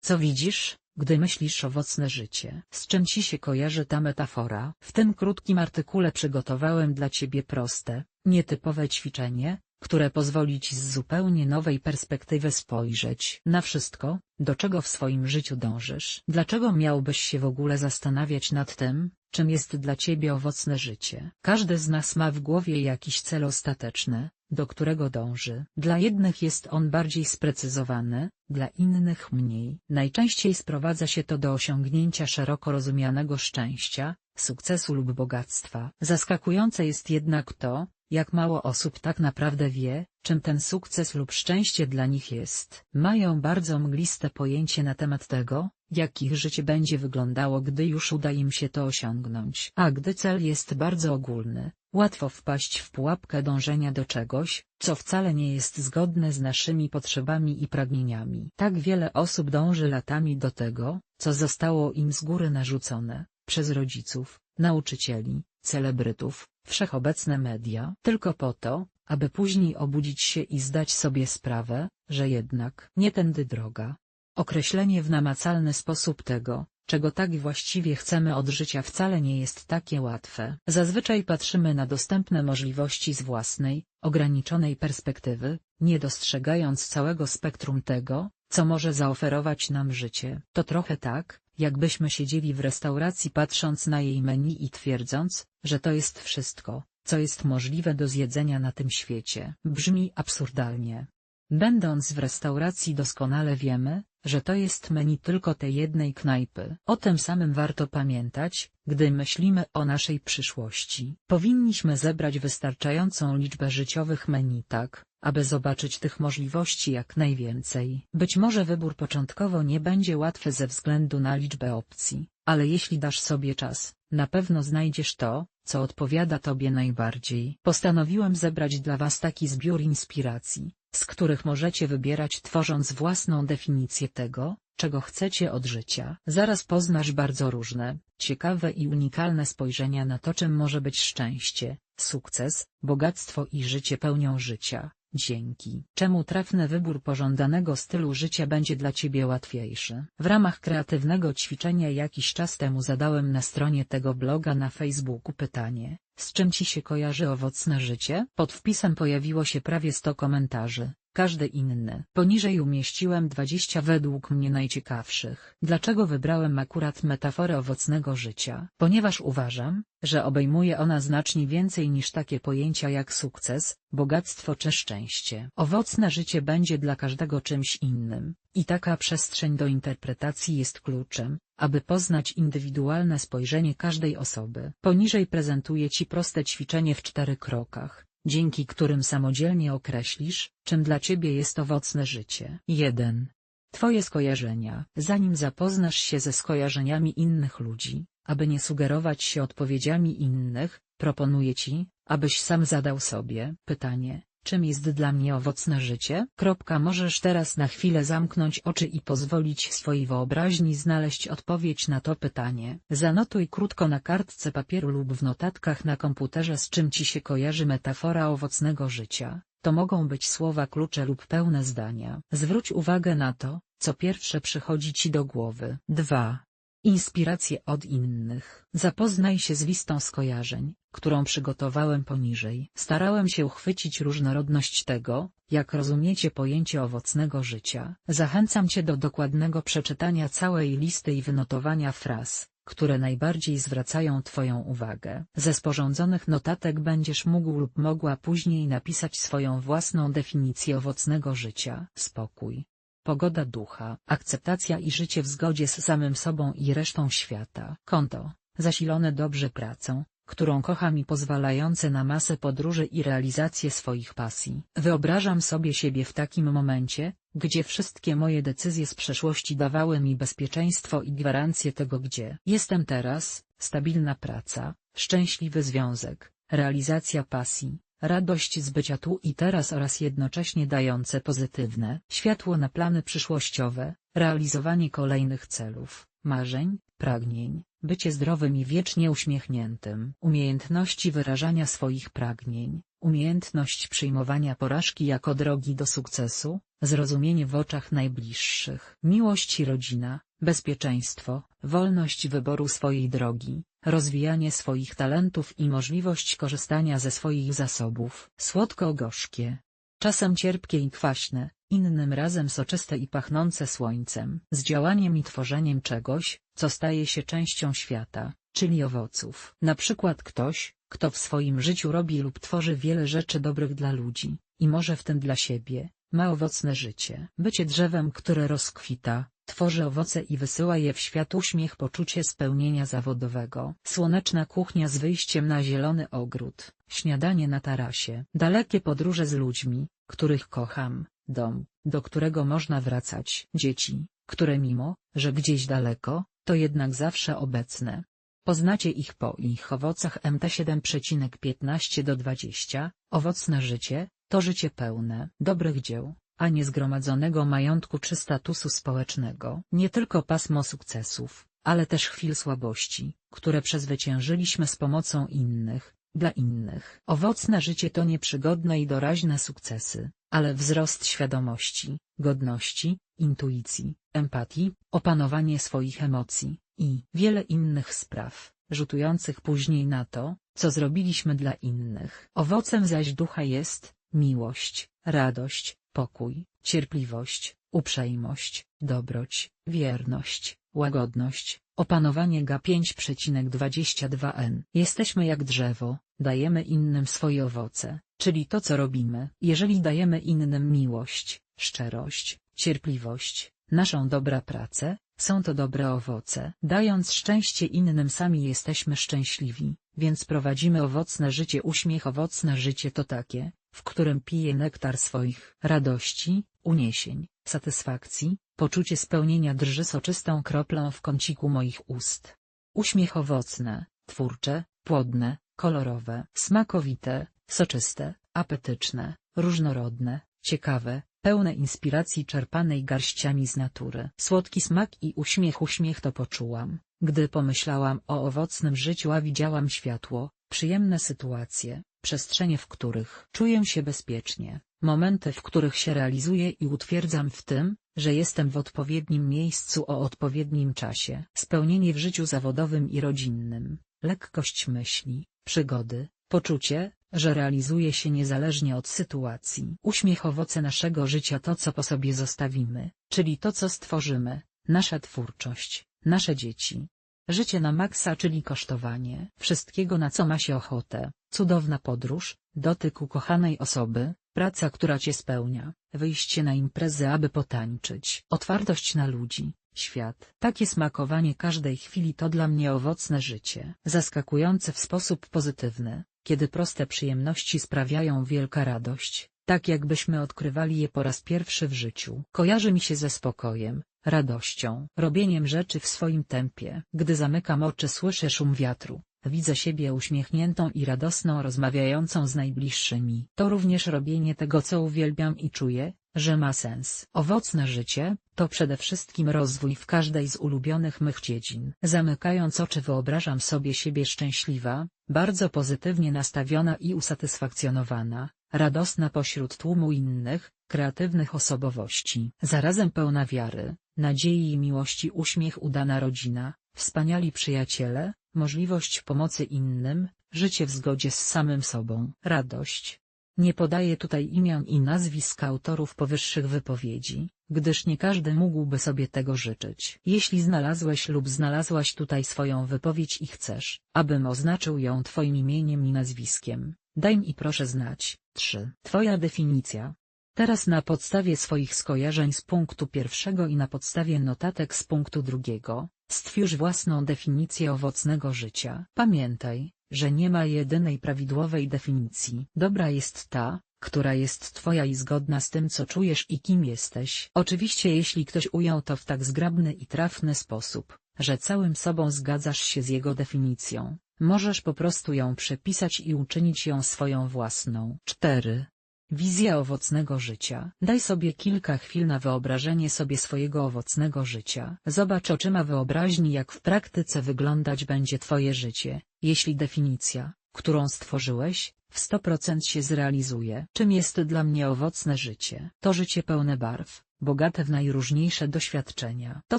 Co widzisz, gdy myślisz owocne życie? Z czym ci się kojarzy ta metafora? W tym krótkim artykule przygotowałem dla ciebie proste, nietypowe ćwiczenie, które pozwoli ci z zupełnie nowej perspektywy spojrzeć na wszystko, do czego w swoim życiu dążysz. Dlaczego miałbyś się w ogóle zastanawiać nad tym, czym jest dla ciebie owocne życie? Każdy z nas ma w głowie jakiś cel ostateczny, do którego dąży. Dla jednych jest on bardziej sprecyzowany, dla innych mniej. Najczęściej sprowadza się to do osiągnięcia szeroko rozumianego szczęścia, sukcesu lub bogactwa. Zaskakujące jest jednak to, jak mało osób tak naprawdę wie, czym ten sukces lub szczęście dla nich jest. Mają bardzo mgliste pojęcie na temat tego, jak ich życie będzie wyglądało gdy już uda im się to osiągnąć. A gdy cel jest bardzo ogólny, łatwo wpaść w pułapkę dążenia do czegoś, co wcale nie jest zgodne z naszymi potrzebami i pragnieniami. Tak wiele osób dąży latami do tego, co zostało im z góry narzucone, przez rodziców, nauczycieli, celebrytów, wszechobecne media, tylko po to, aby później obudzić się i zdać sobie sprawę, że jednak nie tędy droga. Określenie w namacalny sposób tego, czego tak właściwie chcemy od życia wcale nie jest takie łatwe. Zazwyczaj patrzymy na dostępne możliwości z własnej, ograniczonej perspektywy, nie dostrzegając całego spektrum tego, co może zaoferować nam życie. To trochę tak, jakbyśmy siedzieli w restauracji patrząc na jej menu i twierdząc, że to jest wszystko, co jest możliwe do zjedzenia na tym świecie. Brzmi absurdalnie. Będąc w restauracji doskonale wiemy, że to jest menu tylko tej jednej knajpy. O tym samym warto pamiętać, gdy myślimy o naszej przyszłości. Powinniśmy zebrać wystarczającą liczbę życiowych menu tak, aby zobaczyć tych możliwości jak najwięcej. Być może wybór początkowo nie będzie łatwy ze względu na liczbę opcji, ale jeśli dasz sobie czas, na pewno znajdziesz to, co odpowiada Tobie najbardziej. Postanowiłem zebrać dla Was taki zbiór inspiracji, z których możecie wybierać tworząc własną definicję tego, czego chcecie od życia. Zaraz poznasz bardzo różne, ciekawe i unikalne spojrzenia na to czym może być szczęście, sukces, bogactwo i życie pełnią życia, dzięki czemu trafny wybór pożądanego stylu życia będzie dla Ciebie łatwiejszy. W ramach kreatywnego ćwiczenia jakiś czas temu zadałem na stronie tego bloga na Facebooku pytanie, z czym Ci się kojarzy owocne życie? Pod wpisem pojawiło się prawie 100 komentarzy, każdy inny. Poniżej umieściłem 20 według mnie najciekawszych. Dlaczego wybrałem akurat metaforę owocnego życia? Ponieważ uważam, że obejmuje ona znacznie więcej niż takie pojęcia jak sukces, bogactwo czy szczęście. Owocne życie będzie dla każdego czymś innym, i taka przestrzeń do interpretacji jest kluczem, aby poznać indywidualne spojrzenie każdej osoby. Poniżej prezentuję Ci proste ćwiczenie w czterech krokach, dzięki którym samodzielnie określisz, czym dla Ciebie jest owocne życie. 1. Twoje skojarzenia. Zanim zapoznasz się ze skojarzeniami innych ludzi, aby nie sugerować się odpowiedziami innych, proponuję Ci, abyś sam zadał sobie pytanie, czym jest dla mnie owocne życie? Kropka możesz teraz na chwilę zamknąć oczy i pozwolić swojej wyobraźni znaleźć odpowiedź na to pytanie. Zanotuj krótko na kartce papieru lub w notatkach na komputerze z czym ci się kojarzy metafora owocnego życia. To mogą być słowa klucze lub pełne zdania. Zwróć uwagę na to, co pierwsze przychodzi ci do głowy. 2. Inspiracje od innych. Zapoznaj się z listą skojarzeń, którą przygotowałem poniżej. Starałem się uchwycić różnorodność tego, jak rozumiecie pojęcie owocnego życia. Zachęcam Cię do dokładnego przeczytania całej listy i wynotowania fraz, które najbardziej zwracają Twoją uwagę. Ze sporządzonych notatek będziesz mógł lub mogła później napisać swoją własną definicję owocnego życia. Spokój, pogoda ducha, akceptacja i życie w zgodzie z samym sobą i resztą świata. Konto, zasilone dobrze pracą, którą kocham i pozwalające na masę podróży i realizację swoich pasji. Wyobrażam sobie siebie w takim momencie, gdzie wszystkie moje decyzje z przeszłości dawały mi bezpieczeństwo i gwarancję tego gdzie jestem teraz, stabilna praca, szczęśliwy związek, realizacja pasji, radość z bycia tu i teraz oraz jednocześnie dające pozytywne światło na plany przyszłościowe, realizowanie kolejnych celów, marzeń, pragnień, bycie zdrowym i wiecznie uśmiechniętym, umiejętności wyrażania swoich pragnień, umiejętność przyjmowania porażki jako drogi do sukcesu, zrozumienie w oczach najbliższych, miłość i rodzina, bezpieczeństwo, wolność wyboru swojej drogi, rozwijanie swoich talentów i możliwość korzystania ze swoich zasobów, słodko-gorzkie. Czasem cierpkie i kwaśne, innym razem soczyste i pachnące słońcem, z działaniem i tworzeniem czegoś, co staje się częścią świata, czyli owoców. Na przykład ktoś, kto w swoim życiu robi lub tworzy wiele rzeczy dobrych dla ludzi, i może w tym dla siebie, ma owocne życie. Bycie drzewem, które rozkwita, tworzy owoce i wysyła je w świat uśmiech poczucie spełnienia zawodowego. Słoneczna kuchnia z wyjściem na zielony ogród, śniadanie na tarasie, dalekie podróże z ludźmi, których kocham, dom, do którego można wracać, dzieci, które mimo, że gdzieś daleko, to jednak zawsze obecne. Poznacie ich po ich owocach MT 7,15 do 20, owocne życie, to życie pełne dobrych dzieł, a nie zgromadzonego majątku czy statusu społecznego. Nie tylko pasmo sukcesów, ale też chwil słabości, które przezwyciężyliśmy z pomocą innych, dla innych. Owocne życie to nie przygodne i doraźne sukcesy, ale wzrost świadomości, godności, intuicji, empatii, opanowanie swoich emocji i wiele innych spraw, rzutujących później na to, co zrobiliśmy dla innych. Owocem zaś ducha jest miłość, radość, pokój, cierpliwość, uprzejmość, dobroć, wierność, łagodność, opanowanie G 5,22n. Jesteśmy jak drzewo, dajemy innym swoje owoce, czyli to co robimy. Jeżeli dajemy innym miłość, szczerość, cierpliwość, naszą dobra pracę, są to dobre owoce. Dając szczęście innym sami jesteśmy szczęśliwi, więc prowadzimy owocne życie. Uśmiech owocne życie to takie, w którym piję nektar swoich radości, uniesień, satysfakcji, poczucie spełnienia drży soczystą kroplą w kąciku moich ust. Uśmiech owocne, twórcze, płodne, kolorowe, smakowite, soczyste, apetyczne, różnorodne, ciekawe, pełne inspiracji czerpanej garściami z natury. Słodki smak i uśmiech uśmiech to poczułam, gdy pomyślałam o owocnym życiu a widziałam światło, przyjemne sytuacje, przestrzenie w których czuję się bezpiecznie, momenty w których się realizuję i utwierdzam w tym, że jestem w odpowiednim miejscu o odpowiednim czasie. Spełnienie w życiu zawodowym i rodzinnym, lekkość myśli, przygody, poczucie, że realizuje się niezależnie od sytuacji. Uśmiech owoce naszego życia to co po sobie zostawimy, czyli to co stworzymy, nasza twórczość, nasze dzieci. Życie na maksa czyli kosztowanie wszystkiego na co ma się ochotę, cudowna podróż, dotyk ukochanej osoby, praca która cię spełnia, wyjście na imprezy aby potańczyć, otwartość na ludzi, świat. Takie smakowanie każdej chwili to dla mnie owocne życie. Zaskakujące w sposób pozytywny, kiedy proste przyjemności sprawiają wielka radość, tak jakbyśmy odkrywali je po raz pierwszy w życiu. Kojarzy mi się ze spokojem, radością, robieniem rzeczy w swoim tempie. Gdy zamykam oczy słyszę szum wiatru, widzę siebie uśmiechniętą i radosną rozmawiającą z najbliższymi. To również robienie tego co uwielbiam i czuję, że ma sens. Owocne życie, to przede wszystkim rozwój w każdej z ulubionych mych dziedzin. Zamykając oczy wyobrażam sobie siebie szczęśliwa, bardzo pozytywnie nastawiona i usatysfakcjonowana, radosna pośród tłumu innych, kreatywnych osobowości. Zarazem pełna wiary, nadziei i miłości uśmiech udana rodzina, wspaniali przyjaciele, możliwość pomocy innym, życie w zgodzie z samym sobą. Radość. Nie podaję tutaj imion i nazwisk autorów powyższych wypowiedzi, gdyż nie każdy mógłby sobie tego życzyć. Jeśli znalazłeś lub znalazłaś tutaj swoją wypowiedź i chcesz, abym oznaczył ją twoim imieniem i nazwiskiem, daj mi proszę znać. 3. Twoja definicja. Teraz na podstawie swoich skojarzeń z punktu pierwszego i na podstawie notatek z punktu drugiego, stwórz własną definicję owocnego życia. Pamiętaj, że nie ma jedynej prawidłowej definicji. Dobra jest ta, która jest twoja i zgodna z tym co czujesz i kim jesteś. Oczywiście jeśli ktoś ujął to w tak zgrabny i trafny sposób, że całym sobą zgadzasz się z jego definicją, możesz po prostu ją przepisać i uczynić ją swoją własną. 4. Wizja owocnego życia. Daj sobie kilka chwil na wyobrażenie sobie swojego owocnego życia. Zobacz oczyma wyobraźni jak w praktyce wyglądać będzie twoje życie, jeśli definicja, którą stworzyłeś, w 100% się zrealizuje. Czym jest dla mnie owocne życie? To życie pełne barw, bogate w najróżniejsze doświadczenia. To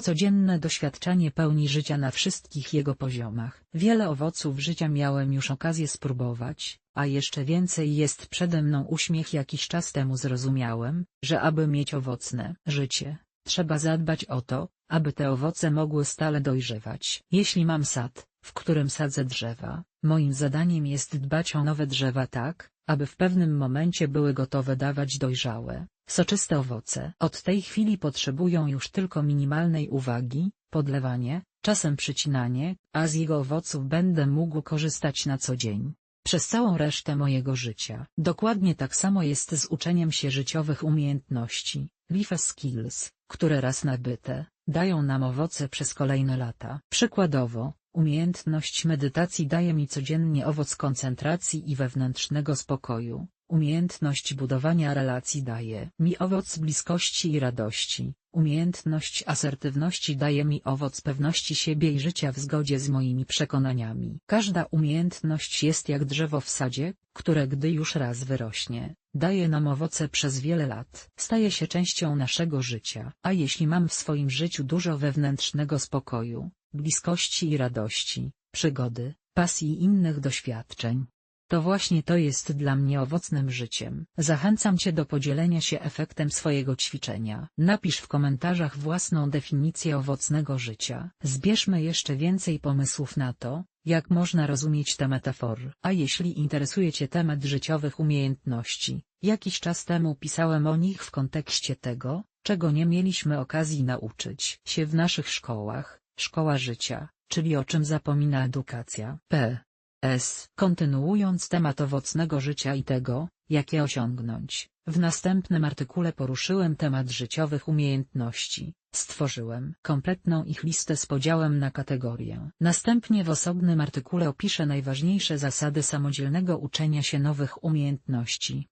codzienne doświadczenie pełni życia na wszystkich jego poziomach. Wiele owoców życia miałem już okazję spróbować, a jeszcze więcej jest przede mną uśmiech jakiś czas temu zrozumiałem, że aby mieć owocne życie, trzeba zadbać o to, aby te owoce mogły stale dojrzewać. Jeśli mam sad, w którym sadzę drzewa, moim zadaniem jest dbać o nowe drzewa tak, aby w pewnym momencie były gotowe dawać dojrzałe, soczyste owoce. Od tej chwili potrzebują już tylko minimalnej uwagi, podlewanie, czasem przycinanie, a z jego owoców będę mógł korzystać na co dzień. Przez całą resztę mojego życia. Dokładnie tak samo jest z uczeniem się życiowych umiejętności, life skills, które raz nabyte, dają nam owoce przez kolejne lata. Przykładowo, umiejętność medytacji daje mi codziennie owoc koncentracji i wewnętrznego spokoju. Umiejętność budowania relacji daje mi owoc bliskości i radości. Umiejętność asertywności daje mi owoc pewności siebie i życia w zgodzie z moimi przekonaniami. Każda umiejętność jest jak drzewo w sadzie, które gdy już raz wyrośnie, daje nam owoce przez wiele lat. Staje się częścią naszego życia. A jeśli mam w swoim życiu dużo wewnętrznego spokoju, bliskości i radości, przygody, pasji i innych doświadczeń, to właśnie to jest dla mnie owocnym życiem. Zachęcam Cię do podzielenia się efektem swojego ćwiczenia. Napisz w komentarzach własną definicję owocnego życia. Zbierzmy jeszcze więcej pomysłów na to, jak można rozumieć te metafory. A jeśli interesuje Cię temat życiowych umiejętności, jakiś czas temu pisałem o nich w kontekście tego, czego nie mieliśmy okazji nauczyć się w naszych szkołach, szkoła życia, czyli o czym zapomina edukacja. P. S. Kontynuując temat owocnego życia i tego, jakie osiągnąć, w następnym artykule poruszyłem temat życiowych umiejętności, stworzyłem kompletną ich listę z podziałem na kategorie. Następnie w osobnym artykule opiszę najważniejsze zasady samodzielnego uczenia się nowych umiejętności.